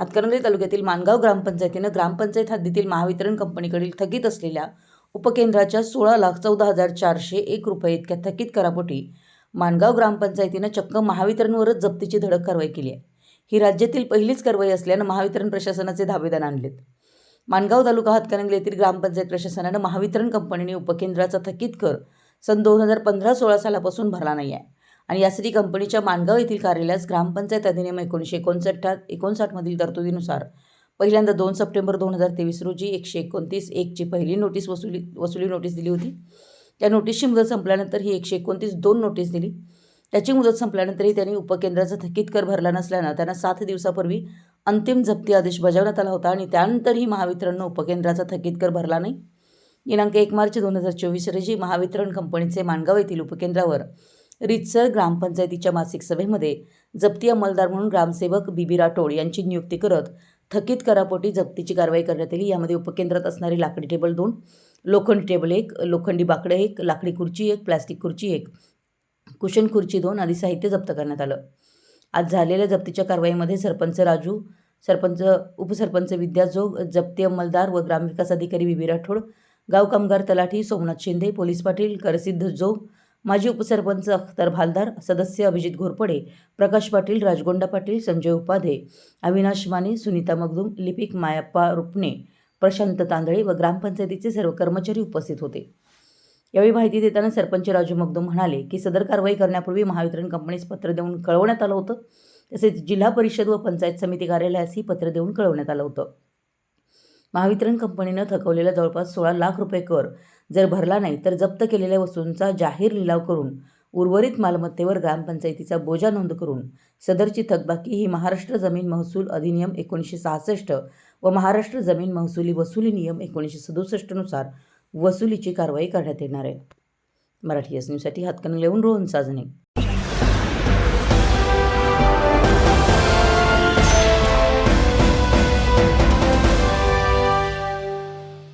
हातकणंगले तालुक्यातील मानगाव ग्रामपंचायतीनं ग्रामपंचायत हद्दीतील महावितरण कंपनीकडील थकीत असलेल्या उपकेंद्राच्या सोळा लाख चौदा हजार चारशे एक रुपये इतक्या थकीत करापोटी मानगाव ग्रामपंचायतीनं चक्क महावितरणवरच जप्तीची धडक कारवाई केली आहे. ही राज्यातील पहिलीच कारवाई असल्यानं महावितरण प्रशासनाचे धावेदान आणलेत. मानगाव तालुका हातकणंगले येथील ग्रामपंचायत प्रशासनानं महावितरण कंपनीने उपकेंद्राचा थकीत कर सन दोन हजार पंधरा सोळा सालापासून भरला नाही आहे आणि यासाठी कंपनीच्या मानगाव येथील कार्यालयास ग्रामपंचायत अधिनियम एकोणीसशे एकोणसठात एकोणसाठमधील तरतुदीनुसार पहिल्यांदा दोन सप्टेंबर दोन हजार तेवीस रोजी एकशे एकोणतीस एकची पहिली नोटीस वसुली वसुली नोटीस दिली होती. त्या नोटीसची मुदत संपल्यानंतर ही एकशे एकोणतीस दोन नोटीस दिली. त्याची मुदत संपल्यानंतरही त्यांनी उपकेंद्राचा थकीत कर भरला नसल्यानं त्यांना सात दिवसापूर्वी अंतिम जप्ती आदेश बजावण्यात आला होता आणि त्यानंतरही महावितरणनं उपकेंद्राचा थकीत कर भरला नाही. दिनांक एक मार्च दोन हजार चोवीस रोजी महावितरण कंपनीचे मानगाव येथील उपकेंद्रावर रितसर ग्रामपंचायतीच्या मासिक सभेमध्ये जप्ती अंमलदार म्हणून ग्रामसेवक बीबी राठोड यांची नियुक्ती करत थकीत करापोटी जप्तीची कारवाई करण्यात आली. यामध्ये उपकेंद्रात असणारी लाकडी टेबल दोन लोखंडी टेबल एक लोखंडी बाकडे एक लाकडी खुर्ची एक प्लॅस्टिक खुर्ची एक कुशन खुर्ची दोन आदी साहित्य जप्त करण्यात आलं. आज झालेल्या जप्तीच्या कारवाईमध्ये सरपंच राजू सरपंच उपसरपंच विद्याजोग जप्ती अंमलदार व ग्रामविकास अधिकारी विबी राठोड गाव कामगार तलाठी सोमनाथ शिंदे पोलीस पाटील करसिद्ध जोग माजी उपसरपंच अख्तर भालदार सदस्य अभिजित घोरपडे प्रकाश पाटील राजगोंडा पाटील संजय उपाध्ये अविनाश माने सुनीता मगदुम लिपिक मायाप्पा रुपणे प्रशांत तांदळे व ग्रामपंचायतीचे सर्व कर्मचारी उपस्थित होते. यावेळी माहिती देताना सरपंच राजू मगदुम म्हणाले की सदर कारवाई करण्यापूर्वी महावितरण कंपनीस पत्र देऊन कळवण्यात आलं होतं. तसेच जिल्हा परिषद व पंचायत समिती कार्यालयासही पत्र देऊन कळवण्यात आलं होतं. महावितरण कंपनीनं थकवलेला जवळपास सोळा लाख रुपये कर जर भरला नाही तर जप्त केलेल्या वस्तूंचा जाहीर लिलाव करून उर्वरित मालमत्तेवर ग्रामपंचायतीचा बोजा नोंद करून सदरची थकबाकी ही महाराष्ट्र जमीन महसूल अधिनियम एकोणीसशे सहासष्ट व महाराष्ट्र जमीन महसुली वसुली नियम एकोणीसशे सदुसष्टनुसार वसुलीची कारवाई करण्यात येणार आहे. मराठी एस न्यूजसाठी हातकणंगलेहून रोहन साजणे.